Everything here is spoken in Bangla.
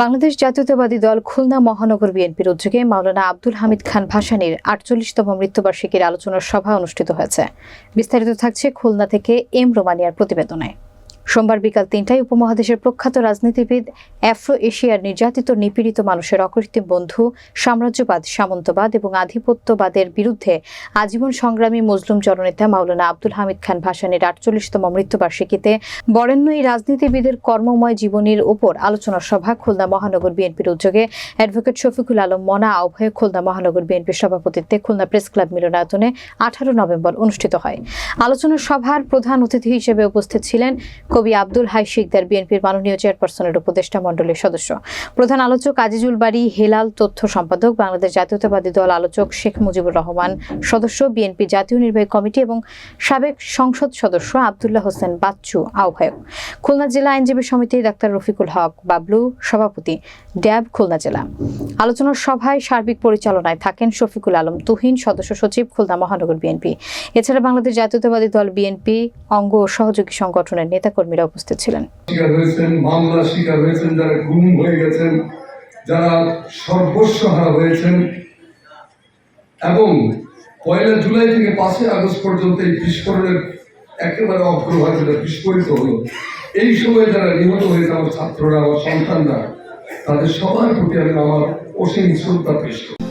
বাংলাদেশ জাতীয়তাবাদী দল খুলনা মহানগর বিএনপির উদ্যোগে মাওলানা আব্দুল হামিদ খান ভাসানির আটচল্লিশতম মৃত্যুবার্ষিকীর আলোচনা সভা অনুষ্ঠিত হয়েছে। বিস্তারিত থাকছে খুলনা থেকে এম রোমানিয়ার প্রতিবেদনে। সোমবার বিকাল তিনটায় উপমহাদেশের প্রখ্যাত রাজনীতিবিদ আফ্রো এশিয়ার নির্যাতিত, নিপীড়িত মানুষের অকৃত্রিম বন্ধু, সাম্রাজ্যবাদ, সামন্তবাদ এবং আধিপত্যবাদের বিরুদ্ধে আজীবন সংগ্রামী মজলুম জননেতা মাওলানা আব্দুল হামিদ খান ভাসানীর আটচল্লিশতম মৃত্যুবার্ষিকীতে বরেণ্য এই রাজনীতিবিদের কর্মময় জীবনের উপর আলোচনা সভা খুলনা মহানগর বিএনপির উদ্যোগে। অ্যাডভোকেট শফিকুল আলম মনা আহ্বায়ক খুলনা মহানগর বিএনপির সভাপতিত্বে খুলনা প্রেস ক্লাব মিলনায়তনে আঠারো নভেম্বর অনুষ্ঠিত হয়। আলোচনা সভার প্রধান অতিথি হিসেবে উপস্থিত ছিলেন কবি আব্দুল হাই শিকদার, বিএনপির মাননীয় চেয়ারপারসনের উপদেষ্টা মণ্ডলীর সদস্য। প্রধান আলোচক আজিজুল বাড়ি হেলাল তথ্য সম্পাদক, বাংলাদেশ জাতীয়তাবাদী দল আলোচক শেখ মুজিবুর রহমান সদস্য, বিএনপি জাতীয় নির্বাহী কমিটি এবং সাবেক সংসদ সদস্য আবদুল্লাহ হোসেন বাচ্চু আহ্বায়ক। খুলনা জেলা আইনজীবী সমিতি ডাক্তার রফিকুল হক বাবলু সভাপতি, ড্যাব খুলনা জেলা। আলোচনার সভায় সার্বিক পরিচালনায় থাকেন শফিকুল আলম তুহিন, সদস্য সচিব খুলনা মহানগর বিএনপি। এছাড়া বাংলাদেশ জাতীয়তাবাদী দল বিএনপি, অঙ্গ ও সহযোগী সংগঠনের নেতাকর্মীরা উপস্থিত ছিলেন। মামলা শিকার হয়েছেন, যারা গুম হয়ে গেছেন, যারা সর্বস্ব হয়েছেন। এবং পয়লা জুলাই থেকে পাঁচই আগস্ট পর্যন্ত এই বিস্ফোরণের একেবারে অগ্রভাগ যেটা বিস্ফোরিত হলো। এই সময় যারা নিহত হয়েছে আমার ছাত্ররা, আমার সন্তানরা, তাদের সবার প্রতি আমি আমার অসীম শ্রদ্ধা পেশ করি।